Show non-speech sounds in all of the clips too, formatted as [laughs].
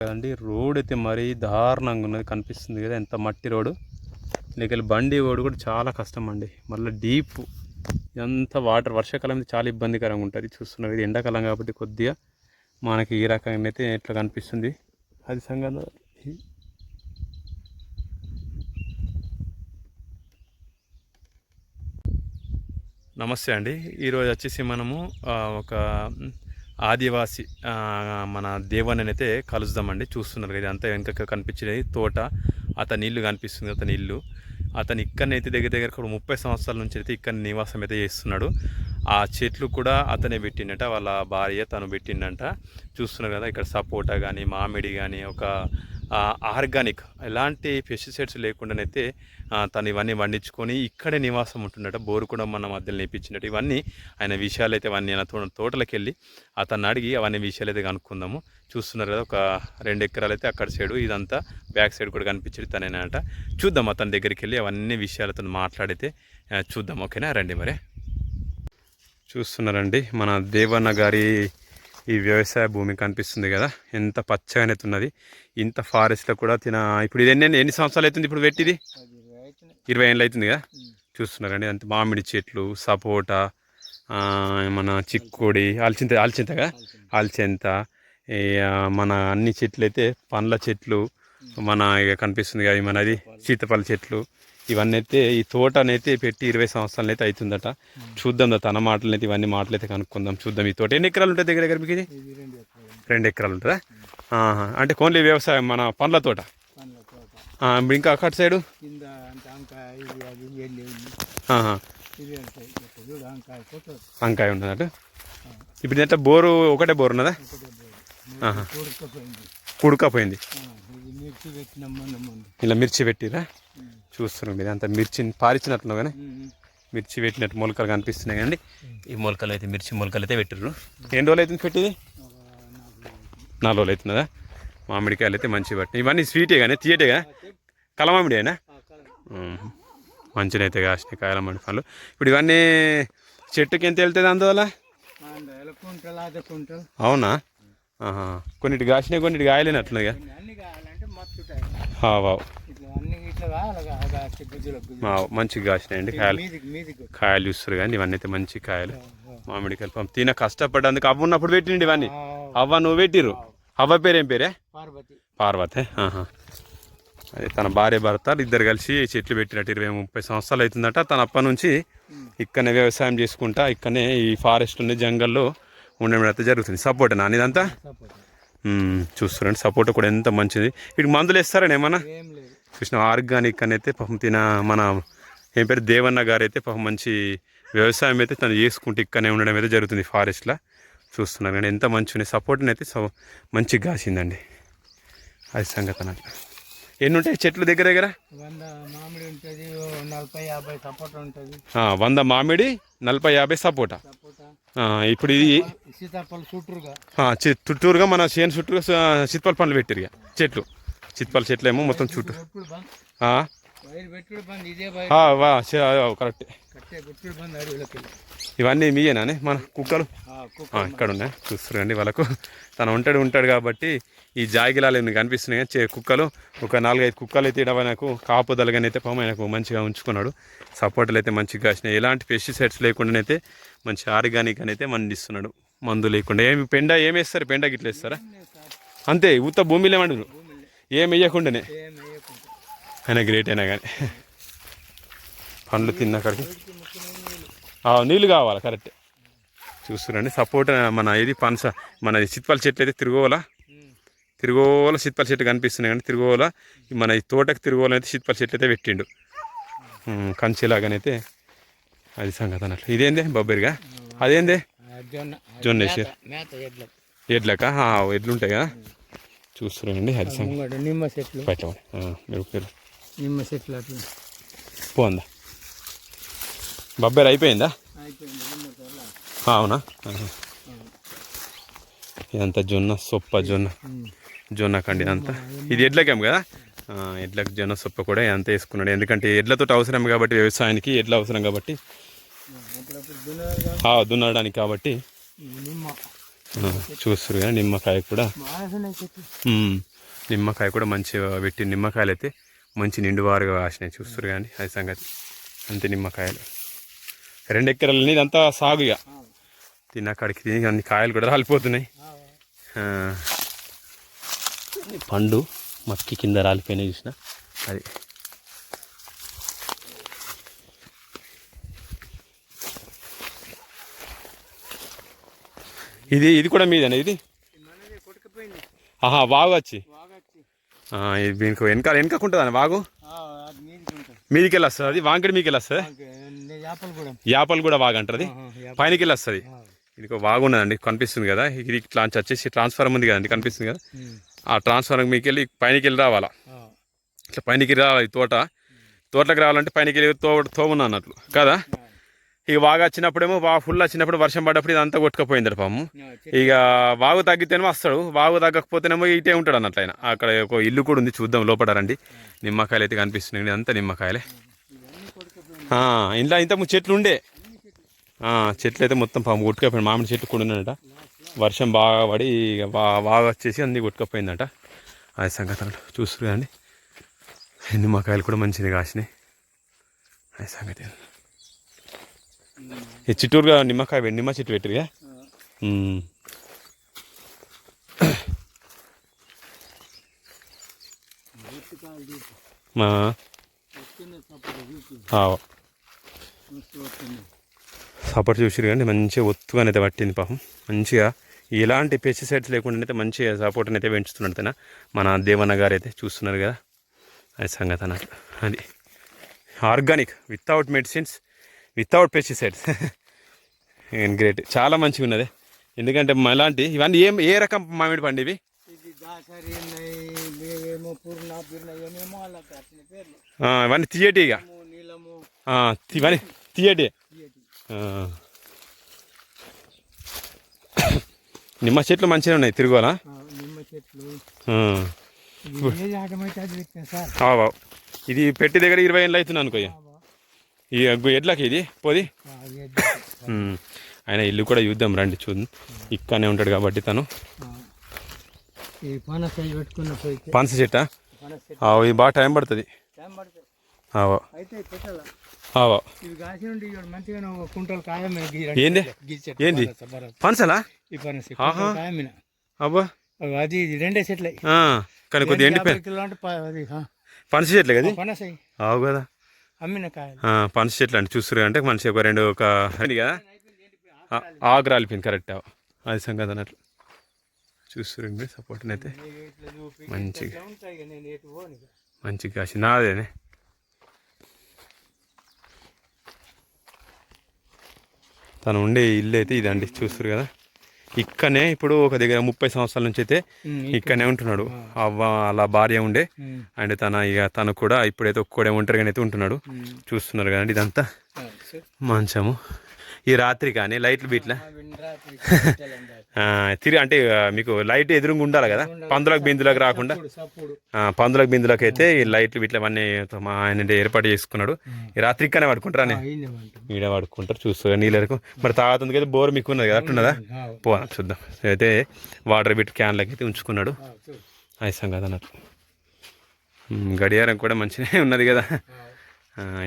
కదండి రోడ్ అయితే మరీ దారుణంగా ఉన్నది కనిపిస్తుంది కదా ఎంత మట్టి రోడ్డు లేకపోతే బండి రోడ్డు కూడా చాలా కష్టం అండి మళ్ళీ డీప్ ఎంత వాటర్ వర్షాకాలం అయితే చాలా ఇబ్బందికరంగా ఉంటుంది చూస్తున్నాం ఇది ఎండాకాలం కాబట్టి కొద్దిగా మనకి ఈ రకంగా అయితే ఇట్లా కనిపిస్తుంది. అది సంగతి. నమస్తే అండి. ఈరోజు వచ్చేసి మనము ఒక ఆదివాసి మన దేవాన్ని అయితే కలుద్దామండి చూస్తున్నారు కదా అంతా వెనక కనిపించేది తోట అతని ఇల్లు కనిపిస్తుంది అతని ఇల్లు. అతను ఇక్కడనైతే దగ్గర దగ్గర ఒక ముప్పై సంవత్సరాల నుంచి అయితే ఇక్కడ నివాసం అయితే చేస్తున్నాడు. ఆ చెట్లు కూడా అతనే పెట్టిండట వాళ్ళ భార్య తను పెట్టిండంట. చూస్తున్నారు కదా ఇక్కడ సపోటా కానీ మామిడి కానీ ఒక ఆర్గానిక్ ఎలాంటి పెస్టిసైడ్స్ లేకుండానైతే తను ఇవన్నీ వండించుకొని ఇక్కడే నివాసం ఉంటుండట బోరు కూడా మన మధ్యలో నేర్పించినట్టు ఇవన్నీ ఆయన విషయాలు అయితే అవన్నీ ఆయన తోటలకు వెళ్ళి అతను అడిగి అవన్నీ విషయాలు అయితే కనుక్కుందాము. చూస్తున్నారు కదా ఒక రెండు ఎకరాలు అయితే అక్కడ సైడు ఇదంతా బ్యాక్ సైడ్ కూడా కనిపించేది తనేనట. చూద్దాం అతని దగ్గరికి వెళ్ళి అవన్నీ విషయాలతో మాట్లాడితే చూద్దాం. ఓకేనా? రండి మరి. చూస్తున్నారండి మన దేవన్న గారి ఈ వ్యవసాయ భూమి కనిపిస్తుంది కదా. ఎంత పచ్చగానే ఉన్నది. ఇంత ఫారెస్ట్లో కూడా తిన ఇప్పుడు ఇది ఎన్ని ఎన్ని సంవత్సరాలు అవుతుంది ఇప్పుడు పెట్టిది? ఇరవై ఏళ్ళు అవుతుంది కదా. చూస్తున్నారండి. అంత మామిడి చెట్లు సపోటా మన చిక్కుడి అల్చింత అల్చింత కదా. అల్చింత. మన అన్ని చెట్లు అయితే పండ్ల చెట్లు మన ఇక కనిపిస్తుంది కదా మనది సీతపల్లి చెట్లు. ఇవన్నీ అయితే ఈ తోటనైతే పెట్టి ఇరవై సంవత్సరాలు అయితే అవుతుందట చూద్దాం తన మాటలు అయితే ఇవన్నీ మాటలు అయితే కనుక్కుందాం. చూద్దాం ఈ తోట. ఎన్ని ఎకరాలు ఉంటుంది దగ్గర దగ్గర మీకు ఇది? రెండు ఎకరాలు ఉంటుందా. అంటే ఓన్లీ వ్యవసాయం మన పండ్ల తోట? ఇంకా అక్కడ సైడు? వంకాయ ఉన్నదట ఇప్పుడు ఎంత బోరు ఒకటే బోరు ఉన్నదా. కూడకపోయింది మిర్చి ఇలా మిర్చి పెట్టిరా? చూస్తున్నాం మీరు అంత మిర్చిని పారించినట్లు కానీ మిర్చి పెట్టినట్టు మొలకలు కనిపిస్తున్నాయి కానీ ఈ మొలకలు అయితే మిర్చి మొలకలు అయితే పెట్టిర్రు. ఎన్ని రోజులు అవుతుంది పెట్టింది? నాలుగు రోజులు అవుతుందా? మామిడికాయలు అయితే మంచి పట్టి ఇవన్నీ స్వీటే కానీ తీయటే కదా? కలమామిడియేనా మంచిగా అయితే కాసినాయి కాయల మామిడి పళ్ళు ఇప్పుడు ఇవన్నీ చెట్టుకి ఎంత వెళ్తుంది అందువల్ల? అవునా. కొన్నిటి కాసినాయి కొన్నిటి కాయలేనట్లున్నాయి మంచిగా కాసినాయండి కాయలు. కాయలు చూస్తారు కానీ ఇవన్నీ అయితే మంచి కాయలు. మామిడికాయలు పాపం. తిన కష్టపడ్డందుకు అవ్వ ఉన్నప్పుడు పెట్టిండి ఇవన్నీ. అవ్వ నువ్వు పెట్టిర్రు? అవ్వ పేరేం పేరే? పార్వతి. అదే తన భార్య భర్త ఇద్దరు కలిసి చెట్లు పెట్టినట్టు ఇరవై ముప్పై సంవత్సరాలు అవుతుందట. తన అప్ప నుంచి ఇక్కడనే వ్యవసాయం చేసుకుంటా ఇక్కడనే ఈ ఫారెస్ట్ ఉంది జంగల్లో ఉండడం అయితే జరుగుతుంది. సపోర్ట్ నాని ఇదంతా చూస్తున్నాండి సపోర్ట్ కూడా ఎంత మంచిది. వీటికి మందులు ఇస్తారని ఏమన్నా? కృష్ణ ఆర్గానిక్ అని అయితే పాపం తిన మన ఏం పేరు? దేవన్న గారు అయితే పాపం మంచి వ్యవసాయం అయితే తను చేసుకుంటూ ఇక్కడనే ఉండడం అయితే జరుగుతుంది ఫారెస్ట్లో చూస్తున్నారు. కానీ ఎంత మంచి సపోర్ట్ని అయితే సో మంచిగా కాసిందండి. అది సంగతి అన్నట్టు. ఎన్ని ఉంటాయి చెట్లు దగ్గర దగ్గర? వంద మామిడి ఉంటుంది నలభై యాభై సపోటా ఉంటుంది. వంద మామిడి నలభై యాభై సపోటా? ఇప్పుడు ఇది సీతాఫలం చుట్టూరుగా చుట్టూరుగా మన చేను చుట్టూరుగా స- చిత్పల్ పండ్లు పెట్టారు ఇక. చెట్లు. చిత్పల్ చెట్లు ఏమో మొత్తం చుట్టూ కరెక్ట్. ఇవన్నీ మీయేనా మన కుక్కలు? ఇక్కడ ఉన్నాయి చూస్తారండి వాళ్ళకు. తను ఉంటాడు ఉంటాడు కాబట్టి ఈ జాగిలాలు ఎన్ని కనిపిస్తున్నాయి కానీ చే- కుక్కలు ఒక నాలుగైదు కుక్కలు అయితే ఈడ నాకు కాపుదలగానే అయితే పాము ఆయనకు మంచిగా ఉంచుకున్నాడు. సపోర్టులు అయితే మంచిగా కాసినాయి ఎలాంటి పెస్టిసైడ్స్ లేకుండానైతే మంచి ఆర్గానిక్ అని అయితే మండిస్తున్నాడు. మందు లేకుండా. ఏమి పెండ ఏమి వేస్తారు? పెండ గిట్ల వేస్తారా? అంతే. ఉత్త భూమిలో ఏమంటారు ఏం వేయకుండానే. ఆయన గ్రేట్ అయినా కానీ. పండ్లు తిన్నక్కడికి నీళ్ళు కావాలి? కరెక్ట్ చూస్తున్నాండి సపోర్ట్ మన ఇది పనస. మన చిత్పల చెట్లు అయితే తిరుగోల తిరుగోల చిత్పల చెట్లు కనిపిస్తున్నాయి కానీ తిరుగోల మన ఈ తోటకు తిరుగోల అయితే చిత్పల చెట్లు అయితే పెట్టిండు. కంచెలాగానైతే అది సంగతి అన్నట్లు. ఇదేంది బొబ్బరిగా? అదేంది? జొన్న జొన్న మేత- వేసారు. మేత ఎడ్ల ఎడ్లక? ఆ, ఎడ్లుంటాయి కదా. చూస్తున్నాండి అది సంగతి. నిమ్మ చెట్లు. బయట ఆ, మీరు మీరు నిమ్మ చెట్లు అట్లా. పోందా. బొబ్బరి అయిపోయిందా? అవునా. ఇదంతా జొన్న సొప్ప జొన్న. జొన్న కండి ఇదంతా ఇది ఎడ్లకేం కదా? ఎడ్లకు జొన్న సొప్ప కూడా అంత వేసుకున్నాడు. ఎందుకంటే ఎడ్లతో అవసరం కాబట్టి వ్యవసాయానికి ఎడ్ల అవసరం కాబట్టి. దున్నడానికి కాబట్టి. చూస్తారు కదా నిమ్మకాయ కూడా. నిమ్మకాయ కూడా మంచిగా పెట్టి నిమ్మకాయలు అయితే మంచి నిండువారుగా కాసినాయి. చూస్తారు కానీ అది సంగతి. అంతే నిమ్మకాయలు. రెండు ఎకరాలు ఇదంతా సాగు ఇక. తిన్నకాడికి తిని అన్ని కాయలు కూడా రాలిపోతున్నాయి. పండు మక్కి కింద రాలిపోయినాయి చూసిన. అది. ఇది ఇది కూడా మీదేనా ఇది? ఆహా వాగు వచ్చి. దీనికి వెనకాల వెనకకుంటుందా వాగు? మీదికి ఉంటుంది మీదికి వెళ్ళి వస్తుంది అది? వాంకడి మీదకి వెళ్ళి వస్తుంది చేపలు కూడా యాపలు కూడా వాగు అంటారు అది? పైనకి వెళ్ళి వస్తుంది ఆ. ఇది ఒక వాగు ఉన్నదండి కనిపిస్తుంది కదా. ఇది ఇట్లా వచ్చేసి ట్రాన్స్ఫార్మర్ ఉంది కదండి కనిపిస్తుంది కదా. ఆ ట్రాన్స్ఫార్మర్ మీకు వెళ్ళి పైనకి వెళ్ళి రావాలా. ఇట్లా పైనకి రావాలి తోట. తోటలకు రావాలంటే పైనకి వెళ్ళి తో తోమున్నా అన్నట్లు. కదా. ఇక వాగు వచ్చినప్పుడేమో వా ఫుల్ వచ్చినప్పుడు వర్షం పడ్డప్పుడు ఇదంతా కొట్టుకుపోయింది పాము. ఇక వాగు తగ్గితేనేమో వస్తాడు. వాగు తగ్గకపోతేనేమో ఇటే ఉంటాడు అన్నట్లు ఆయన. అక్కడ ఒక ఇల్లు కూడా ఉంది చూద్దాం లోపల రండి. నిమ్మకాయలు అయితే కనిపిస్తున్నాయి అంతా నిమ్మకాయలే. ఇంట్లో ఇంత చెట్లు ఉండే చెట్లు అయితే మొత్తం పాము కొట్టుకపోయింది మామిడి చెట్టు కూడా ఉన్నాడట వర్షం బాగా పడి బాగా వచ్చేసి అన్ని కొట్టుకపోయిందట. అది సంగతి చూస్తారు కదండి. నిమ్మకాయలు కూడా మంచిగా కాసినాయి. అది సంగతి ఈ చిట్టూరుగా నిమ్మకాయ నిమ్మ చెట్టు పెట్టిరుగా తీసి మా సపోర్ట్ చూసిరు కానీ మంచిగా ఒత్తుగా అయితే పట్టింది పాపం. మంచిగా ఎలాంటి పెస్టిసైడ్స్ లేకుండా అయితే మంచిగా సపోర్ట్ అయితే పెంచుతున్నాడు తన. మన దేవన్న గారు అయితే చూస్తున్నారు కదా. అది సంగతి అన్నట్లు అది organic without medicines without pesticides great చాలా మంచిగా ఉన్నది. ఎందుకంటే మలాంటి ఇవన్నీ ఏం ఏ రకం మామిడి పండు ఇవి? ఇవన్నీ నీలము. ఆ, ఇవన్నీ తీయటి తీయటి. [coughs] నిమ్మ చెట్లు మంచిగా ఉన్నాయి తిరుగులా నిమ్మ చెట్లు. ఇది పెట్టి దగ్గర ఇరవై ఏళ్ళు అవుతుంది అనుకో. ఈ అగ్గు ఎడ్లకి ఇది? పోది. ఆయన ఇల్లు కూడా చూద్దాం రండి చూద్దాం. ఇక్కడనే ఉంటాడు కాబట్టి తను. ఈ పనస చెట్ట? ఇది బాగా టైం పడుతుంది. ఏంది? పనసలా? అబ్బా. అది రెండే చెట్లే కానీ కొద్దిగా ఎండిపోయి పనస చెట్లే కదా ఆవు కదా. అమ్మిన కాయలు. పనస చెట్లు అంటే చూస్తారు అంటే మనిషి ఒక రెండు ఒక కదా? ఆ, ఆకు రాలిపోయింది కరెక్ట్ అది సంగతి అన్నట్లు. చూస్తారు సపోర్ట్ అయితే. మంచిగా. మంచిగా కాసి నాదేనే? తను ఉండే ఇల్లు అయితే ఇదండి చూస్తారు కదా? ఇక్కడనే ఇప్పుడు ఒక దగ్గర ముప్పై సంవత్సరాల నుంచి అయితే ఇక్కడనే. ఉంటున్నాడు. అవ్వ అలా భార్య ఉండే. అండ్ తన ఇక తను కూడా ఇప్పుడైతే ఒక్కడే ఒంటరిగానే అయితే ఉంటున్నాడు. చూస్తున్నారు కదండి ఇదంతా. మంచము. ఈ రాత్రి కానీ లైట్లు బీట్ల. [laughs] తిరిగి అంటే మీకు లైట్ ఎదురుగా ఉండాలి కదా? పందులకు బిందులకు రాకుండా? పందులకు బిందులకు అయితే ఈ లైట్లు ఇట్లా అవన్నీ మా ఆయన ఏర్పాటు చేసుకున్నాడు. ఈ రాత్రి ఇక్కడనే పడుకుంటారా. ఈడ పడుకుంటారు చూస్తారు నీళ్ళకు మరి తాగుతుంది కదా బోర్ మీకు ఉన్నది కదా అట్టున్నదా పో చూద్దాం. అయితే వాటర్ బిట్ క్యాన్లకి అయితే ఉంచుకున్నాడు. ఐసం కదా అన్నట్టు. గడియారం కూడా మంచిగానే ఉన్నది కదా.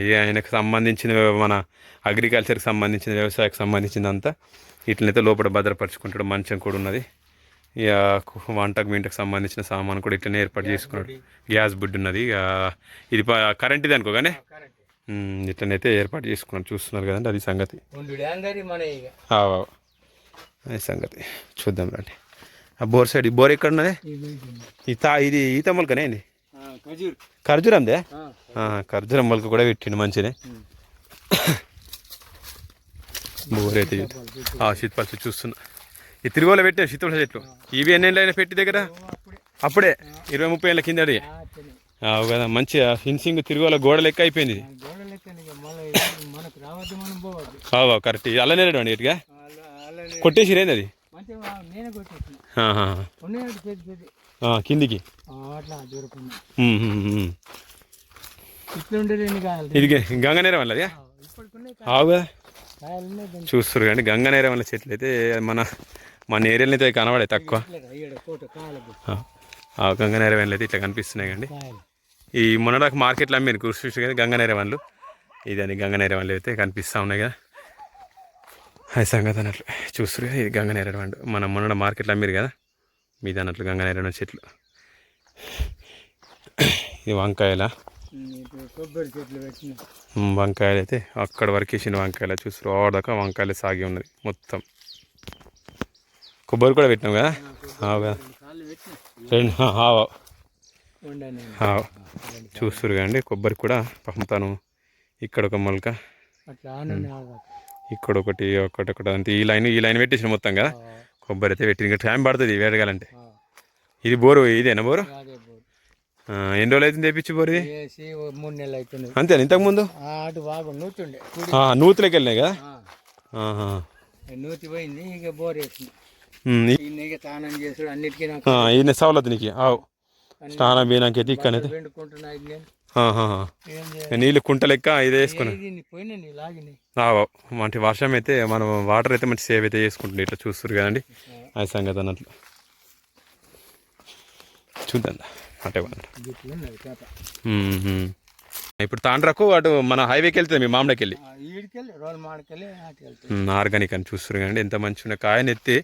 ఇది ఆయనకు సంబంధించిన మన అగ్రికల్చర్కి సంబంధించిన వ్యవసాయకు సంబంధించిందంతా ఇట్లనైతే లోపల భద్రపరుచుకుంటాడు. మంచం కూడా ఉన్నది. ఇక వంటకు మింటకు సంబంధించిన సామాను కూడా ఇట్లనే ఏర్పాటు చేసుకున్నాడు. గ్యాస్ బుడ్ ఉన్నది. ఇక ఇది ప- కరెంట్ది అనుకో కానీ కరెక్ట్. ఉమ్, ఇట్లనైతే ఏర్పాటు చేసుకున్నాడు. చూస్తున్నారు కదండి అది సంగతి. అది సంగతి. చూద్దాం రండి. ఆ బోర్ సైడ్ ఈ బోర్ ఎక్కడ ఉన్నది? ఇది ఈ తా ఇది ఈత మొలకనే ఖజూర్. ఖర్జూరందే? ఖర్జూరం మొలక కూడా పెట్టిండు మంచినే. [coughs] ఉమ్. బోర్ అయితే ఆ శీతపల్లి చూస్తున్నా. ఈ తిరుగులో పెట్టిన శీతపల్లి చెట్లు. ఇవి ఎన్ని ఏళ్ళైనా పెట్టి దగ్గర? అప్పుడే. ఇరవై ముప్పై ఏళ్ళ కింద ఆ, తెలియదు. కదా మంచిగా ఫిన్సింగ్ తిరుగుల గోడ లెక్క అయిపోయింది. ఆవా కరెక్ట్. అలానే అండి ఇటుగా? కొట్టేసిరేంది అది? కిందికి. ఇది గంగనేరం ఇప్పటికున్నాయి ఆవు కదా? చూస్తారు కానీ గంగనేరం వల్ల చెట్లు అయితే మన మన ఏరియాలో అయితే కనబడే తక్కువ. ఇట్లా ఈడ అయితే ఇట్లా కనిపిస్తున్నాయి కండి. ఈ మొన్నడాకు మార్కెట్లో అమ్మారు కృషి కదా గంగనేరవన్లు ఇది అని గంగనేరవన్లు అయితే కనిపిస్తూ ఉన్నాయి కదా. అది సంగతి అన్నట్లు చూస్తారు కదా ఇది గంగనేరవన్లు మనం మొన్న మార్కెట్లో అమ్మారు కదా మీద అన్నట్లు గంగనేరవన్ చెట్లు. ఇది వంకాయల? కొబ్బరి చెట్లు పెట్టిన మ్, వంకాయలు అయితే అక్కడ వరకు వేసిన వంకాయలు చూస్తారు ఆడదాకా వంకాయలు సాగి ఉన్నది మొత్తం. కొబ్బరి కూడా పెట్టినాం కదా? కదా? రెండు ఆవు. చూస్తారు కదండి కొబ్బరి కూడా పంపుతాను. ఇక్కడ ఒక మొలక. ఇక్కడ ఒకటి ఒకటి ఒకటి అంతే. ఈ లైన్ ఈ లైన్ పెట్టేసిన మొత్తం కదా? కొబ్బరి అయితే పెట్టి ఇంకా టైం పడుతుంది వేడగాలంటే. ఇది బోరు ఇదేనా బోరు? ఎన్ని రోజులు అయితే తెప్పించి ఓ మూడు నెలలు అవుతుంది అంతేనా? ఇంతకుముందు ఆ, అటు బాగా నూతుండే. నూతులకి వెళ్ళినాయి కదా. నూతి పోయింది ఇక బోర్ వేసింది. స్నానం చేసుడు అన్నిటికీ ఈయన సవలత్ నీకు. ఆవు. స్నానం. ఏం చేయాలి? నీళ్ళు కుంట లెక్క ఇది వేసుకున్నాం. ఇది పోయినా నీ లాగినాయి ఆవు మంచి వర్షం అయితే మనం వాటర్ అయితే మంచి సేవ్ అయితే చేసుకుంటుంది ఇట్లా చూస్తారు కదండి. అది సంగతి అన్నట్లు. చూద్దాం అటే ఇప్పుడు తాండ్రకు అటు మన హైవేకి వెళ్తుంది మీ మామిడికి వెళ్ళి ఆర్గానిక్ అని చూస్తారు కదండి. ఎంత మంచిగా కాయనెత్తి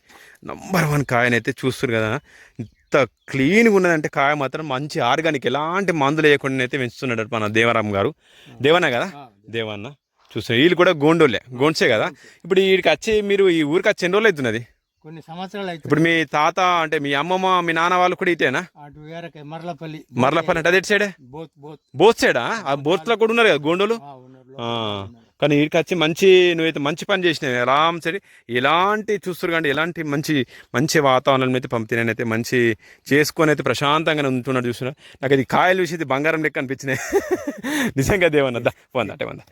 నంబర్ వన్ కాయనైతే చూస్తారు కదా. ఇంత క్లీన్గా ఉన్నదంటే కాయ మాత్రం మంచి ఆర్గానిక్. ఎలాంటి మందులు వేయకుండా అయితే పెంచుతున్నాడు మన దేవరామ్ గారు. దేవన్న కదా? దేవన్న. చూస్తారు వీళ్ళు కూడా గోండోళ్ళే గోండ్సే కదా? ఇప్పుడు వీడికి వచ్చి మీరు ఈ ఊరికి వచ్చి ఎన్ని రోజులు అవుతున్నది? కొన్ని సంవత్సరాలు అవుతుంది ఇప్పుడు మీ తాత అంటే మీ అమ్మమ్మ మీ నాన్న వాళ్ళు కూడా ఇటేనా? అటు వేరకే మర్లపల్లి. మరలపల్లి అంటే అదే సైడే? Both both. బోత్ సైడా? ఆ బోత్లో కూడా ఉన్నారు కదా గోండోలు. కానీ వీడికి వచ్చి మంచి నువ్వైతే మంచి పని చేసినావు. ఆరామ్ సరే ఎలాంటి చూస్తారు కానీ ఎలాంటి మంచి మంచి వాతావరణం అయితే పంపిణీ అయితే మంచి చేసుకొని అయితే ప్రశాంతంగా ఉంటున్నాడు చూస్తున్నా. నాకు అది కాయలు చూసి బంగారం లెక్క అనిపించినాయి. [laughs] నిజంగా దేవన్న దా పోందా అంటే వందా